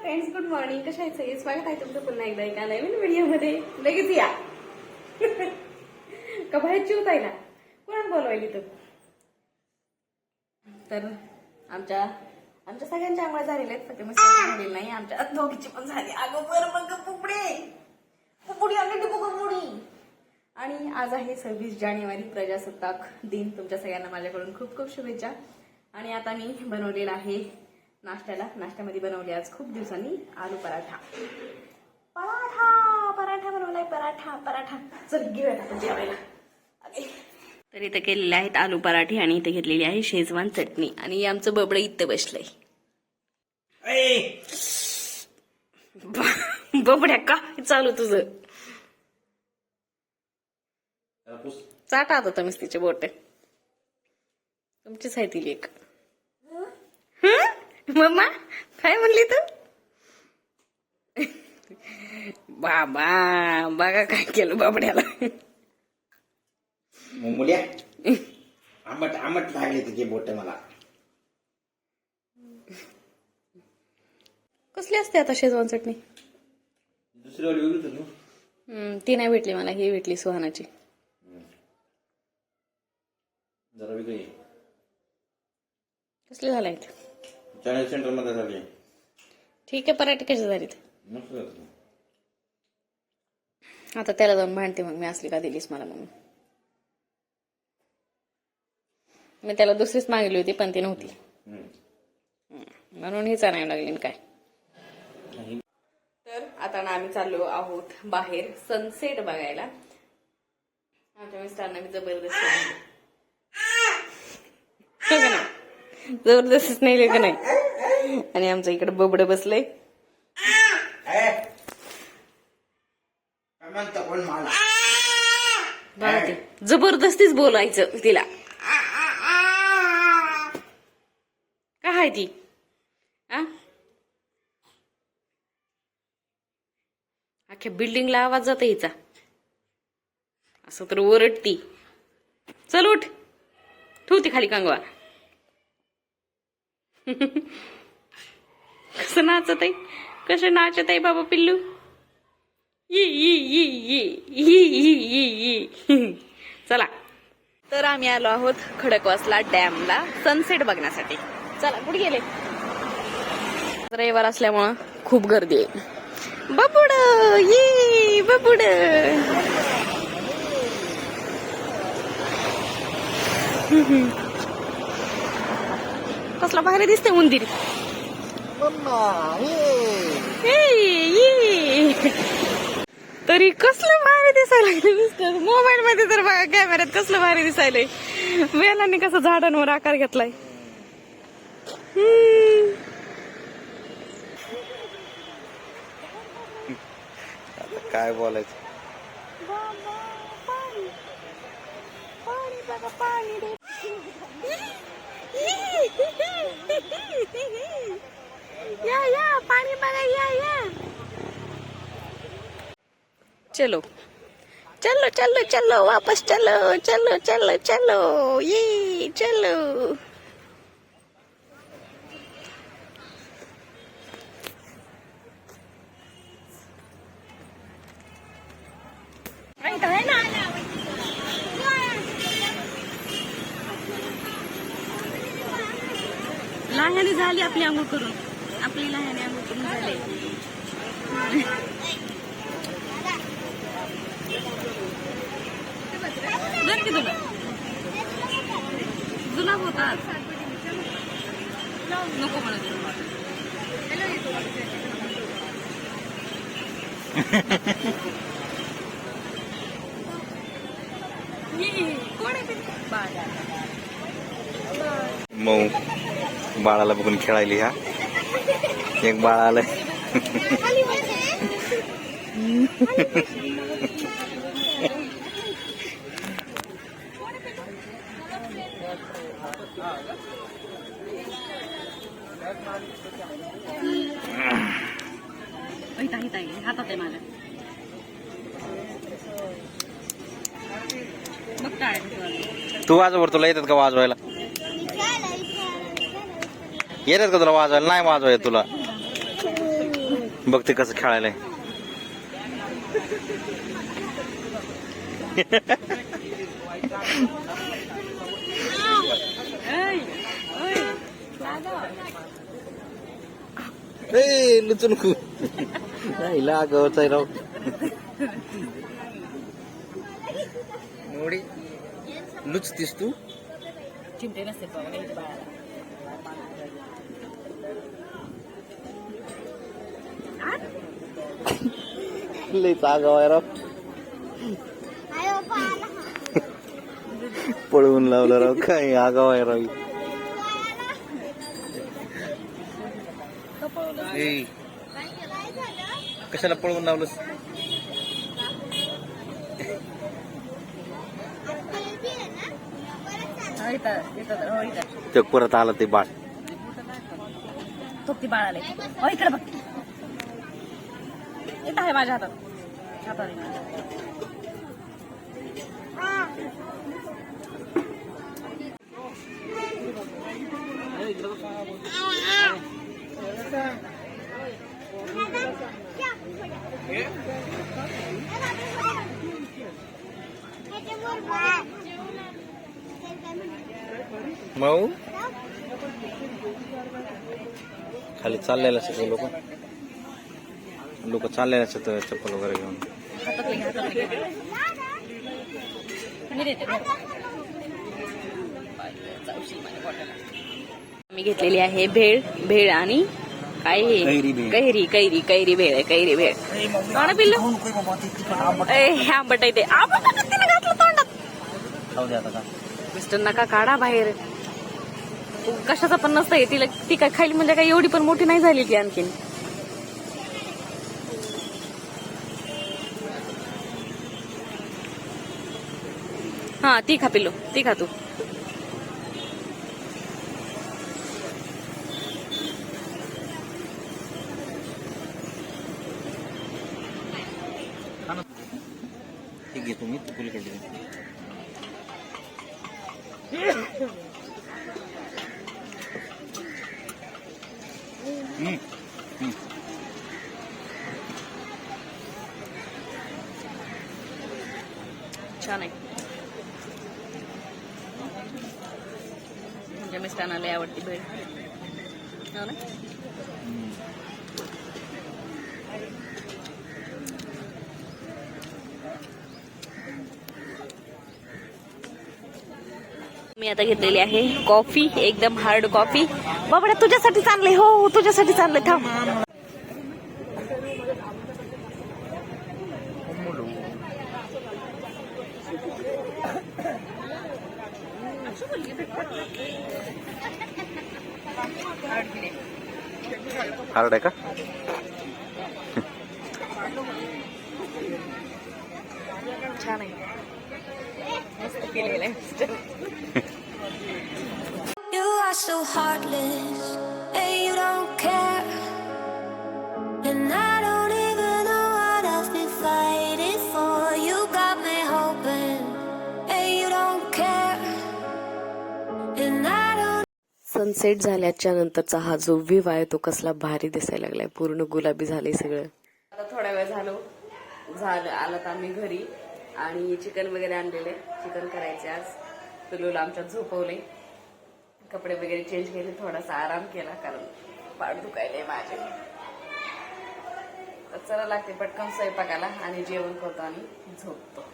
Friends good morning कशा आहे सगळे? स्वागत आहे तुमचं पुन्हा एकदा एका नवीन व्हिडिओमध्ये. लगेच या. का बाहेर चिवत आहे ना? कोण बोलवायली तू? तर आमच्या आमच्या सगळ्यांच्या आंघोळ झालेल्या आहेत. फक्त मस्त झालेली नाही. आमच्या दोघीची पण झाली. अगं मग पुपडे पुपडी आणली ती पुपडी आणि आज आहे सव्वीस जानेवारी प्रजासत्ताक दिन. तुमच्या सगळ्यांना माझ्याकडून खूप खूप शुभेच्छा. आणि आता मी बनवलेला आहे नाश्त्याला नाश्त्यामध्ये बनवले आज खूप दिवसांनी आलू पराठा. पराठा पराठा बनवलाय पराठा पराठा. चल घेऊया जेवायला. तर इथं केलेले आहेत आलू पराठे आणि इथे घेतलेली आहे शेजवान चटणी. आणि आमचं बबडं इथं बसलंय. बबड्या का? चालू तुझं. चाटा आता तुम्हीच तिचे बोट. तुमचीच आहे ती लेख मम्मा काय म्हणली तू? बाबा बघा काय केलं बाबड्याला. मुल्या आंबट आंबट लागले तुझे बोट मला. कसली असते आता शेजवान चटणी? दुसरी वाली वेगळी होती ना हम्म, ती नाही भेटली मला ही भेटली सुहानाची. जरा वेगळी. कसली झालाय चॅनल सेंटरमध्ये झाली ठीक आहे पराठे कसे मस्त झाली. आता त्याला जाऊन भांडते मग मी असली का दिलीस मला म्हणून मी त्याला दुसरीच मागली होती पण ती नव्हती हम्म. म्हणून ही आणावी लागली न काय तर आता ना आम्ही चाललो आहोत बाहेर सनसेट बघायला आमच्या मिस्टरांना मी जबरदस्त आणलं. हो का नाही? जबरदस्तीच नाही का नाही आणि आमचं इकडे बबड बसलंय. जबरदस्तीच बोलायचं तिला. काय आहे ती? आ? अख्ख्या बिल्डिंगला आवाज जातो हिचा. असं तर ओरडती. चल उठ. ठेवती खाली कांगवा. कसं नाचत आहे? कसं नाचत आहे बाबा पिल्लू? ये ये ये ये ये ये ये ये. चला. तर आम्ही आलो आहोत खडकवासला डॅमला सनसेट बघण्यासाठी. चला कुठे गेले? रविवार असल्यामुळं खूप गर्दी आहे. बबुड ये बबुड. कसला भारी दिसते उंदीर. तरी कसलं भारी दिसायला मिस्टर. मोबाईल मध्ये तर बघा कॅमेऱ्यात कसलं भारी दिसायलंय. वेलांनी कसं झाडांवर आकार घेतलाय. काय बोलायचं? या या पाणी बघा या या चलो चलो चलो चलो वापस चलो चलो चलो चलो ये चलो। लहानी झाली आपली आंघोळ करून. आपली लहानी आंघोळ करून झाली. धर की तुला. जुलाब होता. नको म्हणत ये, बाळाला बघून खेळायली हा एक बाळ आलंय. तू आहे माझ्या तू वाजवर तुला येतात का वाजवायला? येतात का तुला वाजवायला? नाही वाजवायला तुला. बघ ते कसं खेळायलाय. ए लुचू नको नाही लागवच आहे राव एवढी लुचतीस तू? चिमटे नसते लय आगाव आहे राव. पळवून लावलं राव. काय आगाव आहे राव. ए, कशाला पळवून लावलंस? ते परत आलं ते बाळ. तो ती बाळाला हो इकडे बघ. इथं आहे माझ्या हातात. हातात. मऊ? खाली चाललेलं असतं लोक. लोक चाललेले असतात चप्पल वगैरे घेऊन. मी देते मी घेतलेली आहे भेळ भेळ आणि काय हे? कैरी. कैरी कैरी कैरी भेळ आहे कैरी भेळ. कोणा पिल्लू? ए, हे आंबट आहे ते. आंबट घातलं तोंडात. मिस्टर नका काढा बाहेर. कशाचा पण नसतं तिला ती काय खाईल म्हणजे काय एवढी पण मोठी नाही झाली ती आणखीन. हा ती खा पिल्लू ती खा तू ठीक आहे तुम्ही तू पलीकडे दे. हम्म. हम्म. छान आहे आमच्या मिस्टरांना लय आवडती भेळ हो ना? मी आता घेतलेली आहे कॉफी एकदम हार्ड कॉफी बाबा तुझ्यासाठी चाललंय हो तुझ्यासाठी चाललंय थांब. हार्ड आहे का छान आहे सनसेट झाल्याच्या नंतरचा हा जो व्ह्यू आहे तो कसला भारी दिसायला लागलाय. पूर्ण गुलाबी झाले सगळं. आता थोडा वेळ झालो. झालं आलात आम्ही घरी. आणि चिकन वगैरे आणलेले. चिकन करायचे आज. तुलूला आमच्यात झोपवले. कपडे वगैरे चेंज केले थोडासा आराम केला कारण पाठ दुखायले माझे. तर चला लागते पटकन स्वयंपाकाला आणि जेवण करतो आणि झोपतो.